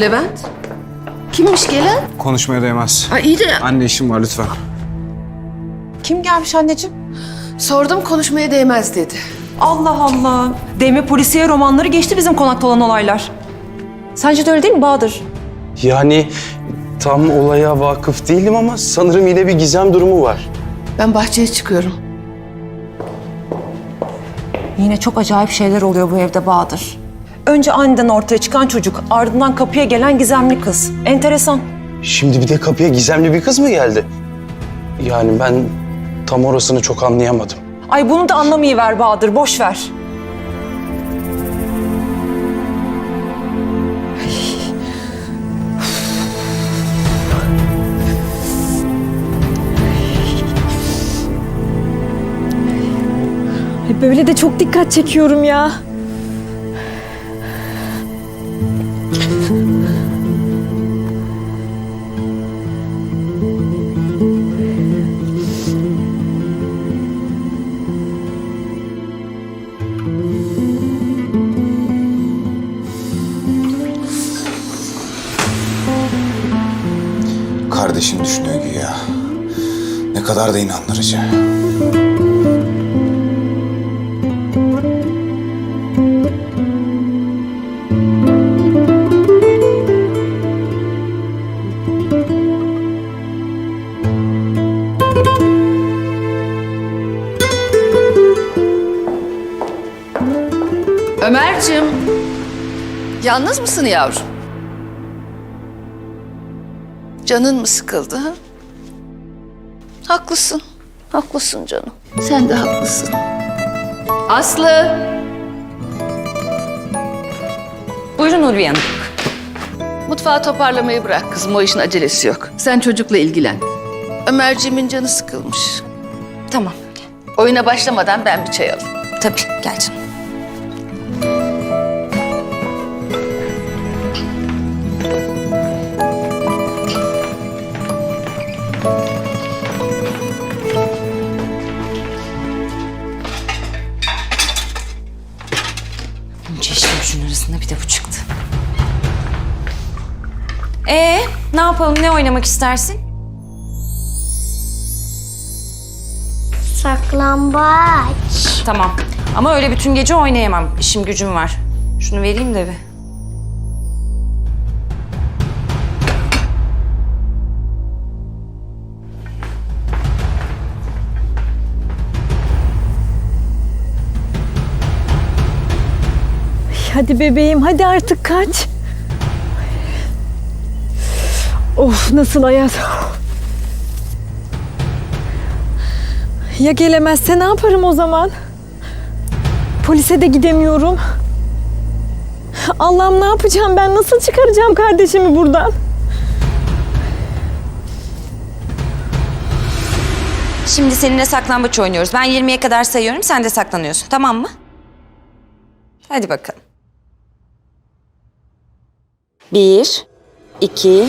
Levent? Kimmiş gelen? Konuşmaya değmez. Ha, iyi de Anne işim var lütfen. Kim gelmiş anneciğim? sordum konuşmaya değmez dedi. Allah Allah. Devme polisiye romanları geçti bizim konakta olan olaylar. Sence de öyle değil mi Bahadır? Yani tam olaya vakıf değilim ama sanırım yine bir gizem durumu var. Ben bahçeye çıkıyorum. Yine çok acayip şeyler oluyor bu evde Bahadır. Önce aniden ortaya çıkan çocuk, ardından kapıya gelen gizemli kız. Enteresan. Şimdi bir de kapıya gizemli bir kız mı geldi? Yani ben tam orasını çok anlayamadım. Ay bunu da anlamayıver Bahadır, boş ver. Böyle de çok dikkat çekiyorum ya. Kardeşim düşünüyor güya. Ne kadar da inandırıcı. Ömerciğim. Yalnız mısın yavrum? Canın mı sıkıldı ha? Haklısın. Haklısın canım. Sen de haklısın. Aslı. Buyurun Ulviye Hanım. Mutfağı toparlamayı bırak kızım. O işin acelesi yok. Sen çocukla ilgilen. Ömerciğimin canı sıkılmış. Tamam. Oyuna başlamadan ben bir çay alayım. Tabii gel canım. Yapalım? Ne oynamak istersin? Saklambaç. Tamam. Ama öyle bütün gece oynayamam. İşim gücüm var. Şunu vereyim de bir. Hadi bebeğim hadi artık kaç. Of nasıl hayat. Ya gelemezse ne yaparım o zaman? Polise de gidemiyorum. Allah'ım ne yapacağım ben? Nasıl çıkaracağım kardeşimi buradan? Şimdi seninle saklambaç oynuyoruz. Ben 20'ye kadar sayıyorum. Sen de saklanıyorsun. Tamam mı? Hadi bakalım. Bir, iki,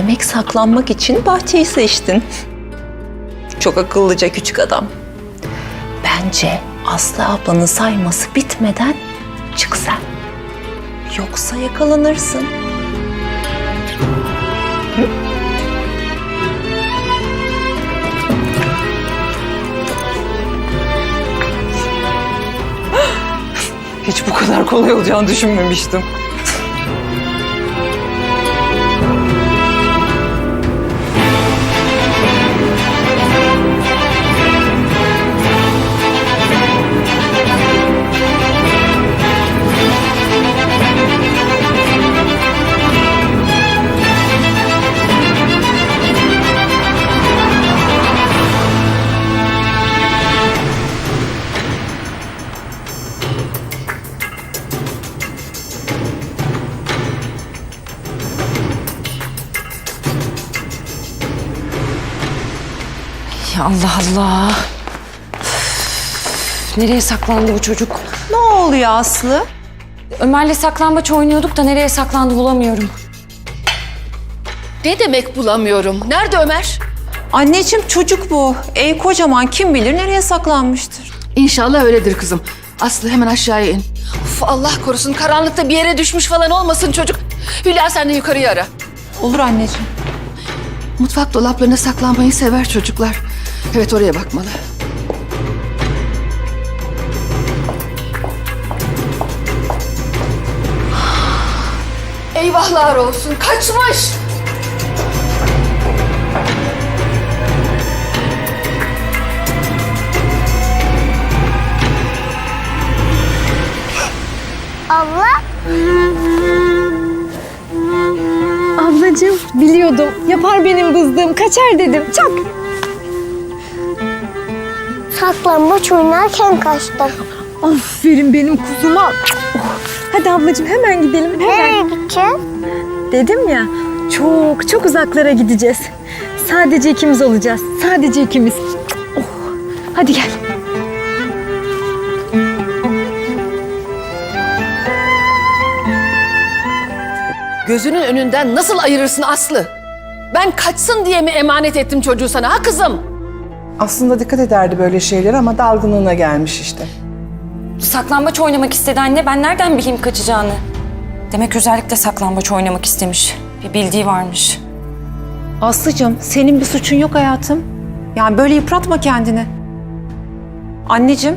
Demek saklanmak için bahçeyi seçtin. Çok akıllıca küçük adam. Bence Aslı ablanın sayması bitmeden çık sen. Yoksa yakalanırsın. Hiç bu kadar kolay olacağını düşünmemiştim. Allah Allah. Üf, Nereye saklandı bu çocuk? Ne oluyor Aslı? Ömer'le saklambaç oynuyorduk da nereye saklandı bulamıyorum. Ne demek bulamıyorum? Nerede Ömer? Anneciğim çocuk bu. Ev kocaman kim bilir nereye saklanmıştır. İnşallah öyledir kızım. Aslı hemen aşağıya in. Uf, Allah korusun karanlıkta bir yere düşmüş falan olmasın çocuk. Hülya sen de yukarıya ara. Olur anneciğim. Mutfak dolaplarına saklanmayı sever çocuklar. Evet oraya bakmalı. Eyvahlar olsun. Kaçmış. Abla Ablacığım biliyordum. Yapar benim bızdığım. Kaçar dedim. Çak. Saklambaç oynarken kaçtım. Aferin benim kuzuma. Oh, Hadi ablacığım hemen gidelim. Hemen. Nereye gideceğiz? Dedim ya çok çok uzaklara gideceğiz. Sadece ikimiz olacağız. Sadece ikimiz. Oh, hadi gel. Gözünün önünden nasıl ayırırsın Aslı? Ben kaçsın diye mi emanet ettim çocuğu sana ha kızım? Aslında dikkat ederdi böyle şeyler ama dalgınlığına gelmiş işte. Saklambaç oynamak istedi anne. Ben nereden bileyim kaçacağını? Demek özellikle saklambaç oynamak istemiş. Bir bildiği varmış. Aslıcığım senin bir suçun yok hayatım. Yani böyle yıpratma kendini. Anneciğim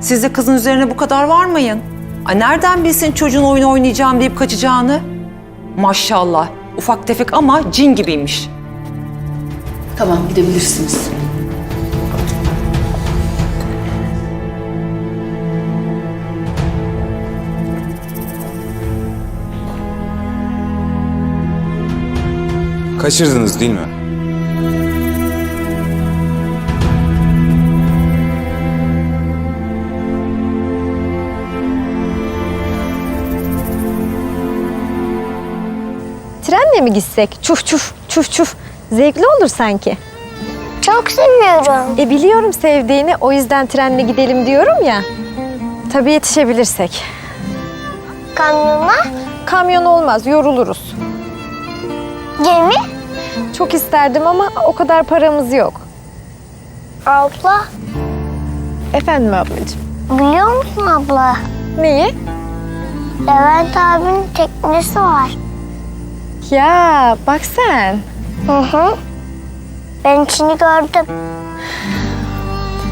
siz de kızın üzerine bu kadar varmayın. Ay nereden bilsin çocuğun oyun oynayacağım deyip kaçacağını? Maşallah ufak tefek ama cin gibiymiş. Tamam gidebilirsiniz. Kaçırdınız değil mi? Trenle mi gitsek? Çuf çuf çuf çuf. Zevkli olur sanki. Çok seviyorum. E biliyorum sevdiğini. O yüzden trenle gidelim diyorum ya. Tabii yetişebilirsek. Kamyona Kamyon olmaz, yoruluruz. gemi. Çok isterdim ama o kadar paramız yok. Abla Efendim ablacığım. biliyor musun abla? Neyi? Levent abinin teknesi var. Ya bak sen. Hı hı. Ben içini gördüm.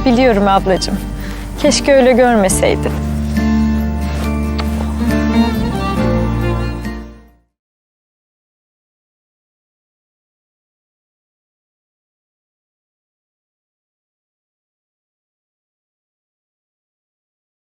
Biliyorum ablacığım. Keşke öyle görmeseydin.